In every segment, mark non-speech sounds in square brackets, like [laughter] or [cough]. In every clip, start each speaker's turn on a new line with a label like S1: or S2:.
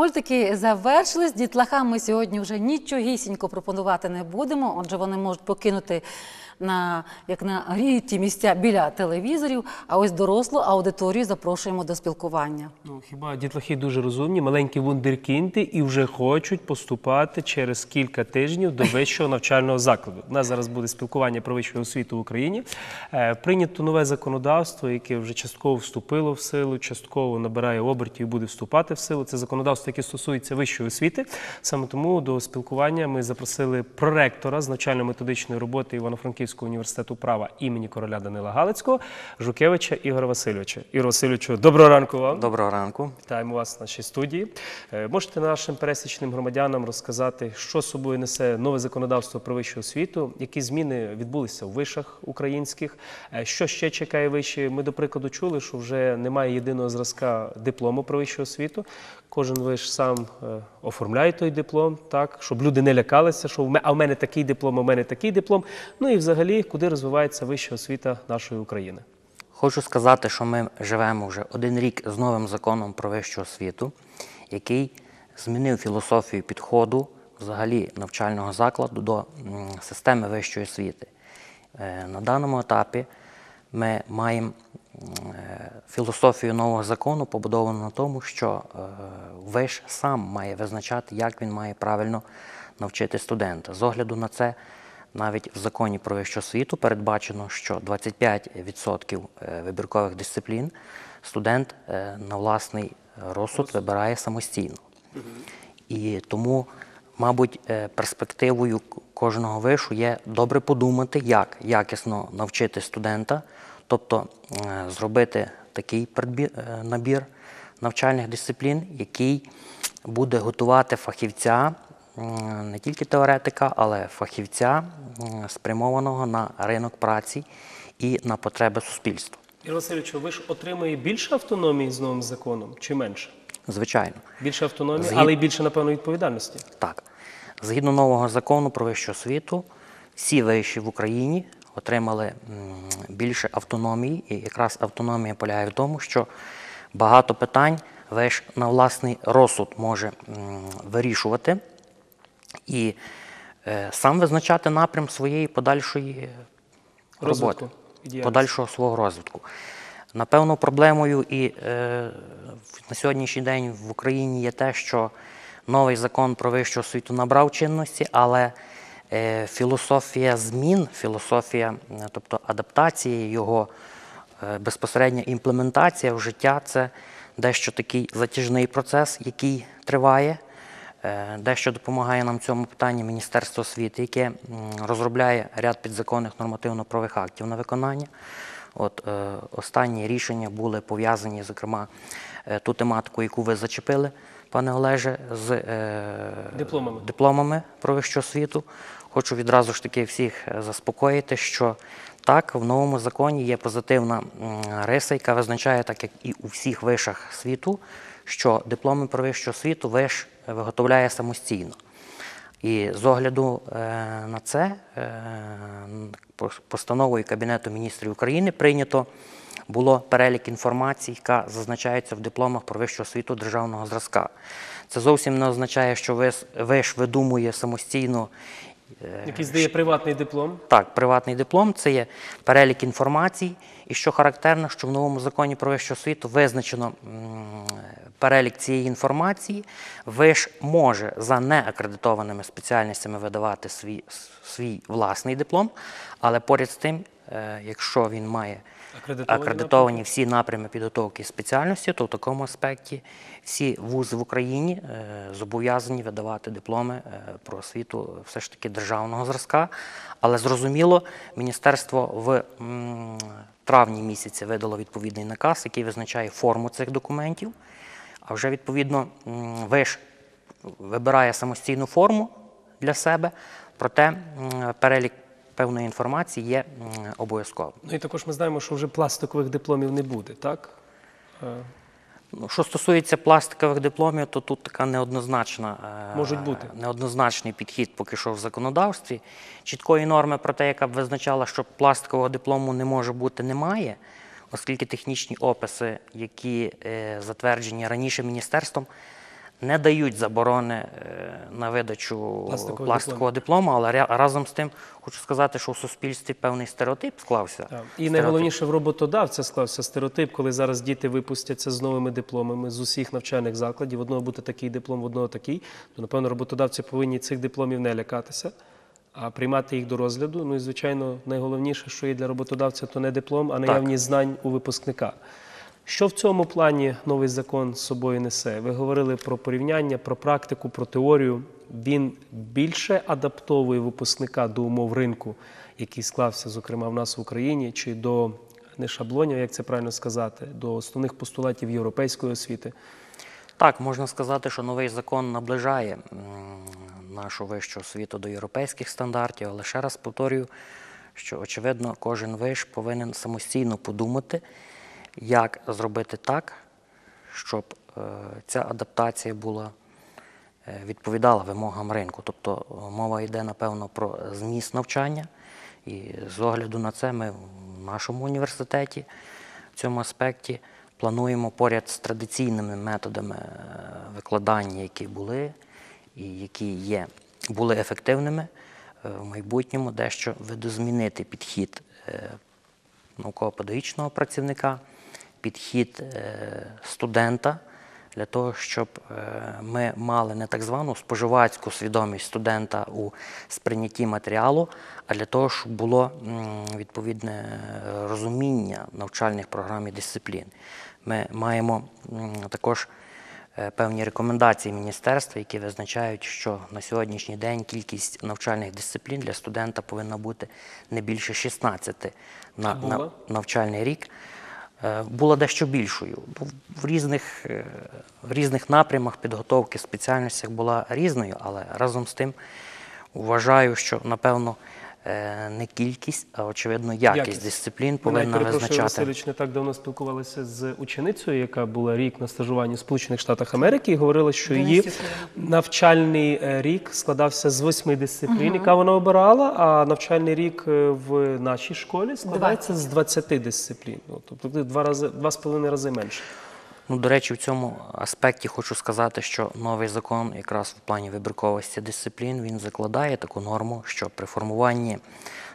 S1: Мультики завершились. Дітлахам ми сьогодні вже нічогісінько пропонувати не будемо. Отже, вони можуть покинути на як на гріті місця біля телевізорів. А ось дорослу аудиторію запрошуємо до спілкування.
S2: Ну, хіба дітлахи дуже розумні, маленькі вундеркінди і вже хочуть поступати через кілька тижнів до вищого навчального закладу. У нас зараз буде спілкування про вищу освіту в Україні. Е, прийнято нове законодавство, яке вже частково вступило в силу, частково набирає обертів і буде вступати в силу. Це законодавство, яке стосується вищої освіти. Саме тому до спілкування ми запросили проректора з навчально-методичної роботи Івано-Франківського університету права імені короля Данила Галицького Жукевича Ігора Васильовича. Ігор Васильовичу, доброго ранку вам.
S3: Доброго ранку.
S2: Вітаємо вас в нашій студії. Е, Можете нашим пересічним громадянам розказати, що собою несе нове законодавство про вищу освіту, які зміни відбулися в вишах українських, е, що ще чекає вище? Ми, до прикладу, чули, що вже немає єдиного зразка диплому про вищу освіту. Кожен виш сам е, оформляє той диплом, так, щоб люди не лякалися, що а в мене такий диплом, а в мене такий диплом. Ну і взагалі, куди розвивається вища освіта нашої України.
S3: Хочу сказати, що ми живемо вже один рік з новим законом про вищу освіту, який змінив філософію підходу взагалі навчального закладу до системи вищої освіти. Е, На даному етапі ми маємо філософію нового закону, побудовану на тому, що е, виш сам має визначати, як він має правильно навчити студента. З огляду на це, навіть в законі про вищу освіту передбачено, що 25% е, вибіркових дисциплін студент е, на власний розсуд вибирає самостійно. І тому, мабуть, перспективою кожного вишу є добре подумати, як якісно навчити студента, тобто е, зробити такий е, набір навчальних дисциплін, який буде готувати фахівця, не тільки теоретика, але фахівця, спрямованого на ринок праці і на потреби суспільства.
S2: Ігор Васильовичу, ви ж отримує більше автономії з новим законом чи менше?
S3: Звичайно.
S2: Більше автономії,
S3: Згід-
S2: але й більше, напевно, відповідальності.
S3: Так, згідно нового закону про вищу освіту, всі виші в Україні отримали більше автономії, і якраз автономія полягає в тому, що багато питань виш на власний розсуд може вирішувати. І е, сам визначати напрям своєї подальшої роботи,
S2: і
S3: подальшого свого розвитку. Напевно, проблемою і е, на сьогоднішній день в Україні є те, що новий закон про вищу освіту набрав чинності, але філософія змін, філософія, е, тобто адаптації його, е, безпосередня імплементація в життя це дещо такий затяжний процес, який триває. Е, Дещо допомагає нам цьому питанні Міністерство освіти, яке розробляє ряд підзаконних нормативно-правих актів на виконання. От, е, останні рішення були пов'язані, зокрема, е, ту тематику, яку ви зачепили, пане Олеже, з е,
S2: Дипломами.
S3: дипломами про вищу освіту. Хочу відразу ж таки всіх е, заспокоїти, що так, в новому законі є позитивна риса, яка визначає, так як і у всіх вишах світу, що дипломи про вищу освіту виш виготовляє самостійно. І з огляду е, на це е, постановою Кабінету міністрів України прийнято було перелік інформації, яка зазначається в дипломах про вищу освіту державного зразка. Це зовсім не означає, що виш, ж видумує самостійно
S2: Який здає приватний диплом.
S3: так, приватний диплом це є перелік інформації, і що характерно, що в новому законі про вищу освіту визначено перелік цієї інформації. Виш може за неакредитованими спеціальностями видавати свій, свій власний диплом, але поряд з тим, е, якщо він має
S2: Акредитовані
S3: акредитовані всі напрями підготовки спеціальності, то в такому аспекті всі вузи в Україні е, зобов'язані видавати дипломи е, про освіту все ж таки державного зразка. Але зрозуміло, міністерство в травні місяці видало відповідний наказ, який визначає форму цих документів. А вже відповідно виш вибирає самостійну форму для себе, проте перелік певної інформації є м, обов'язковим.
S2: Ну і також ми знаємо, що вже пластикових дипломів не буде, так? Е,
S3: Ну, Що стосується пластикових дипломів, то тут така неоднозначна, е,
S2: Можуть бути.
S3: неоднозначний підхід поки що в законодавстві. Чіткої норми про те, яка б визначала, що пластикового диплому не може бути, немає, оскільки технічні описи, які е, затверджені раніше міністерством, не дають заборони е, на видачу
S2: Пластикового
S3: пластикового диплому, але разом з тим хочу сказати, що в суспільстві певний стереотип склався.
S2: Так. І
S3: Стереотип.
S2: найголовніше в роботодавця склався стереотип, коли зараз діти випустяться з новими дипломами з усіх навчальних закладів. В одного буде такий диплом, в одного такий. То напевно роботодавці повинні цих дипломів не лякатися, а приймати їх до розгляду. Ну і звичайно, найголовніше, що є для роботодавця, то не диплом, а наявність знань у випускника. Що в цьому плані новий закон з собою несе? Ви говорили про порівняння, про практику, про теорію. Він більше адаптовує випускника до умов ринку, який склався, зокрема, в нас в Україні, чи до не шаблонів, як це правильно сказати, до основних постулатів європейської освіти.
S3: Так, можна сказати, що новий закон наближає нашу вищу освіту до європейських стандартів, але ще раз повторюю, що очевидно кожен виш повинен самостійно подумати, як зробити так, щоб е, ця адаптація була е, відповідала вимогам ринку. Тобто е, мова йде, напевно, про зміст навчання, і з огляду на це ми в нашому університеті в цьому аспекті плануємо поряд з традиційними методами викладання, які були і які є, були ефективними, в майбутньому дещо видозмінити підхід науково-педагогічного працівника, підхід е, студента для того, щоб е, ми мали не так звану споживацьку свідомість студента у сприйнятті матеріалу, а для того, щоб було відповідне е, розуміння навчальних програм і дисциплін. Ми маємо також певні рекомендації міністерства, які визначають, що на сьогоднішній день кількість навчальних дисциплін для студента повинна бути не більше 16 на, на навчальний рік. Е, Була дещо більшою. В різних, е, в різних напрямах підготовки спеціальностях була різною, але разом з тим вважаю, що напевно не кількість, а очевидно якість,
S2: Якість.
S3: дисциплін
S2: Ми
S3: повинна
S2: перепрошую,
S3: визначати.
S2: Васильович, не так давно спілкувалися з ученицею, яка була рік на стажуванні в Сполучених Штатах Америки, і говорила, що її навчальний е, рік складався з восьми дисциплін, яка вона обирала, а навчальний рік е, в нашій школі складається з 20 дисциплін. Ну, Тобто два рази, два з половиною рази менше.
S3: Ну, до речі, в цьому аспекті хочу сказати, що новий закон, якраз в плані вибірковості дисциплін, він закладає таку норму, що при формуванні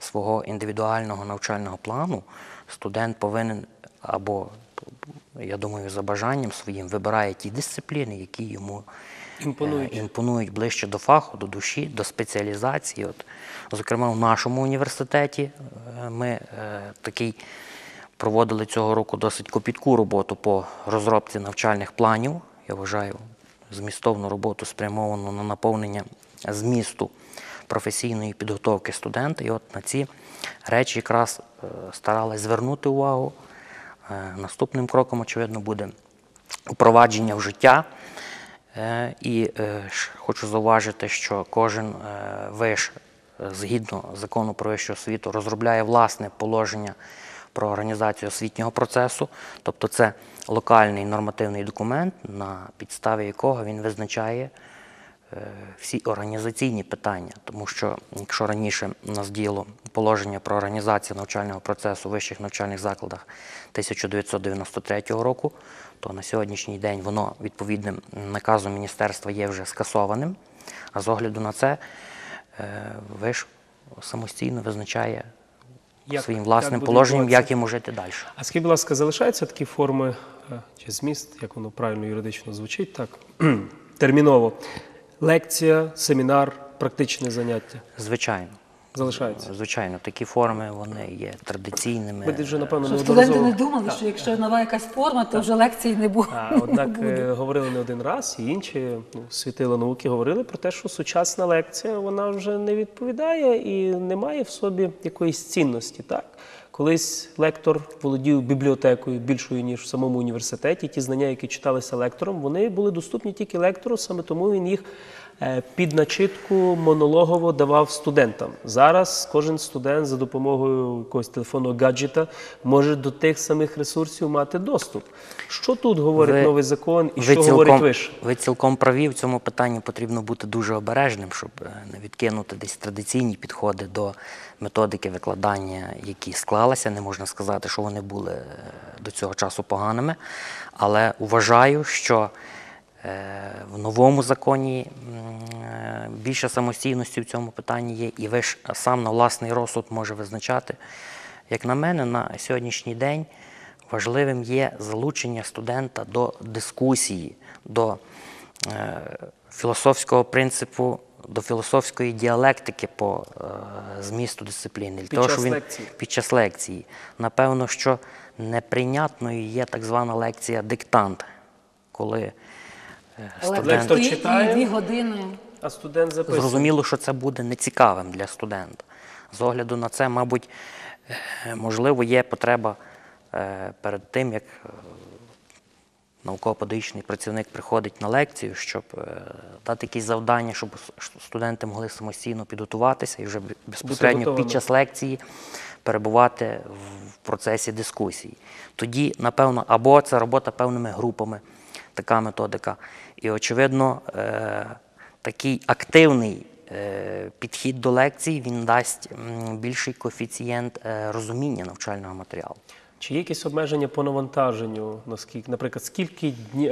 S3: свого індивідуального навчального плану студент повинен або, я думаю, за бажанням своїм вибирає ті дисципліни, які йому
S2: Імпонують.
S3: е, імпонують ближче до фаху, до душі, до спеціалізації. От, зокрема, в нашому університеті е, ми е, такий проводили цього року досить копітку роботу по розробці навчальних планів. Я вважаю змістовну роботу спрямовану на наповнення змісту професійної підготовки студента. І от на ці речі якраз е, старались звернути увагу. Е, Наступним кроком, очевидно, буде впровадження в життя. Е, І хочу зауважити, що кожен виш, згідно закону про вищу освіту, розробляє власне положення про організацію освітнього процесу, тобто це локальний нормативний документ, на підставі якого він визначає е, всі організаційні питання, тому що якщо раніше у нас діяло положення про організацію навчального процесу в вищих навчальних закладах 1993 року, то на сьогоднішній день воно відповідним наказом міністерства є вже скасованим. А з огляду на це е, виш самостійно визначає
S2: Як-
S3: своїм власним
S2: як
S3: положенням, як йому жити далі.
S2: А скажіть, будь ласка, залишаються такі форми е, чи зміст, як воно правильно юридично звучить, так [clears throat] терміново. Лекція, семінар, практичне заняття.
S3: Звичайно.
S2: Залишаються.
S3: Звичайно, такі форми вони є традиційними.
S2: Ви вже, напевно,
S1: Щоб студенти не думали, що якщо нова якась форма, то вже лекцій не буде.
S2: А, однак е, говорили не один раз, і інші ну, світила науки говорили про те, що сучасна лекція вона вже не відповідає і не має в собі якоїсь цінності. Так? Колись лектор володів бібліотекою більшою, ніж в самому університеті. Ті знання, які читалися лектором, вони були доступні тільки лектору, саме тому він їх під начитку монологово давав студентам. Зараз кожен студент за допомогою якогось телефонного гаджета може до тих самих ресурсів мати доступ. Що тут говорить
S3: Ви-
S2: новий закон і що
S3: цілком,
S2: говорить виш?
S3: Ви цілком праві. В цьому питанні потрібно бути дуже обережним, щоб е, не відкинути десь традиційні підходи до методики викладання, які склалися. Не можна сказати, що вони були е, до цього часу поганими. Але вважаю, що Е, В новому законі е, більше самостійності в цьому питанні є, і ви ж сам на власний розсуд може визначати. Як на мене, на сьогоднішній день важливим є залучення студента до дискусії, до е, філософського принципу, до філософської діалектики по е, змісту дисципліни.
S2: Під
S3: того,
S2: час
S3: що він-
S2: лекції.
S3: під час лекції. Напевно, що неприйнятною є так звана лекція диктант, коли е,
S1: Але
S2: Лектор читає.
S1: дві години.
S2: А студент записує.
S3: зрозуміло, що це буде нецікавим для студента. З огляду на це, мабуть, е, можливо, є потреба е, перед тим, як науково-педагогічний працівник приходить на лекцію, щоб дати якісь завдання, щоб студенти могли самостійно підготуватися і вже безпосередньо під час лекції перебувати в процесі дискусії. Тоді, напевно, або це робота певними групами, така методика. І, очевидно, е, такий активний е, підхід до лекцій він дасть більший коефіцієнт е, розуміння навчального матеріалу.
S2: Чи є якісь обмеження по навантаженню? Наскільки, наприклад,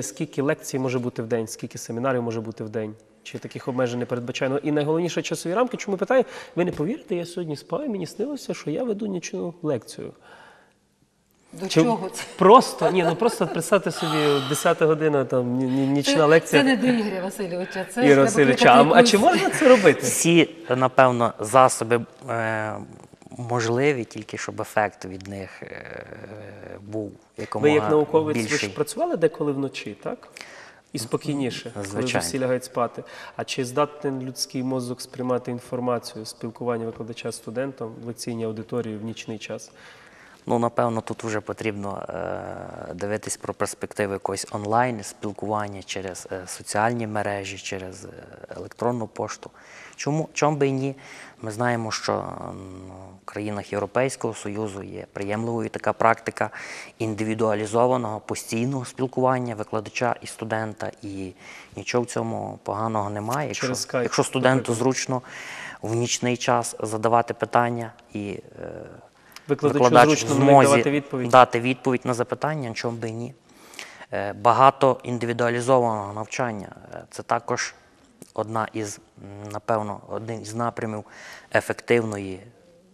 S2: скільки лекцій може бути в день, скільки семінарів може бути в день? Чи таких обмежень не передбачено? І найголовніше часові рамки, чому питаю, ви не повірите, я сьогодні спав і мені снилося, що я веду нічну лекцію.
S1: До
S2: Чи
S1: чого це?
S2: Просто, ні, ну просто представте собі 10 година, там ні- ні- нічна
S1: Це,
S2: лекція.
S1: це не до Ігоря Васильовича. Це
S2: Ігор
S1: треба кликати
S2: а, а чи можна це робити?
S3: Всі, напевно, засоби е, можливі, тільки щоб ефект від них е, був якомога
S2: Ви як науковець ви
S3: більший.
S2: ж працювали деколи вночі, так? І спокійніше, коли вже
S3: Звичайно.
S2: всі лягають спати. А чи здатний людський мозок сприймати інформацію, спілкування викладача з студентом в лекційній аудиторії в нічний час?
S3: Ну, напевно, тут вже потрібно е, дивитись про перспективи якогось онлайн спілкування через е, соціальні мережі, через е, електронну пошту. Чому чом би і ні? Ми знаємо, що в країнах Європейського Союзу є приємливою така практика індивідуалізованого постійного спілкування викладача і студента, і нічого в цьому поганого немає. Якщо, якщо студенту зручно в нічний час задавати питання і е,
S2: Викладачу
S3: викладач
S2: зручно
S3: змозі
S2: давати відповідь?
S3: дати відповідь на запитання, чому би і ні. Е, Багато індивідуалізованого навчання е, це також одна із, напевно, один із напрямів ефективної,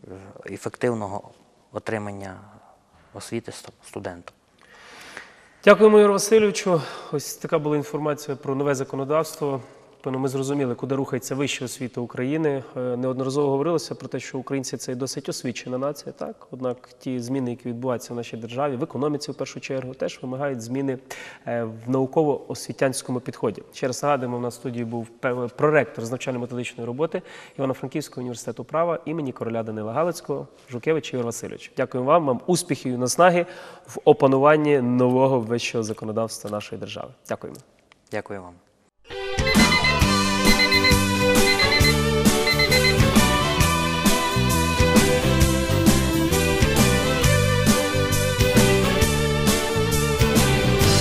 S3: е, ефективного отримання освіти сту- студенту.
S2: Дякуємо, Ігор Васильовичу. Ось така була інформація про нове законодавство. Певно, ми зрозуміли, куди рухається вища освіта України. Е, Неодноразово говорилося про те, що українці це досить освічена нація. Так, однак ті зміни, які відбуваються в нашій державі, в економіці в першу чергу, теж вимагають зміни е, в науково-освітянському підході. Ще раз нагадуємо, у нас в студії був проректор з навчально-методичної роботи Івано-Франківського університету права імені короля Данила Галицького, Жукевич Ігор Васильович. Дякуємо вам, вам успіхів і наснаги в опануванні нового вищого законодавства нашої держави. Дякуємо.
S3: Дякую вам.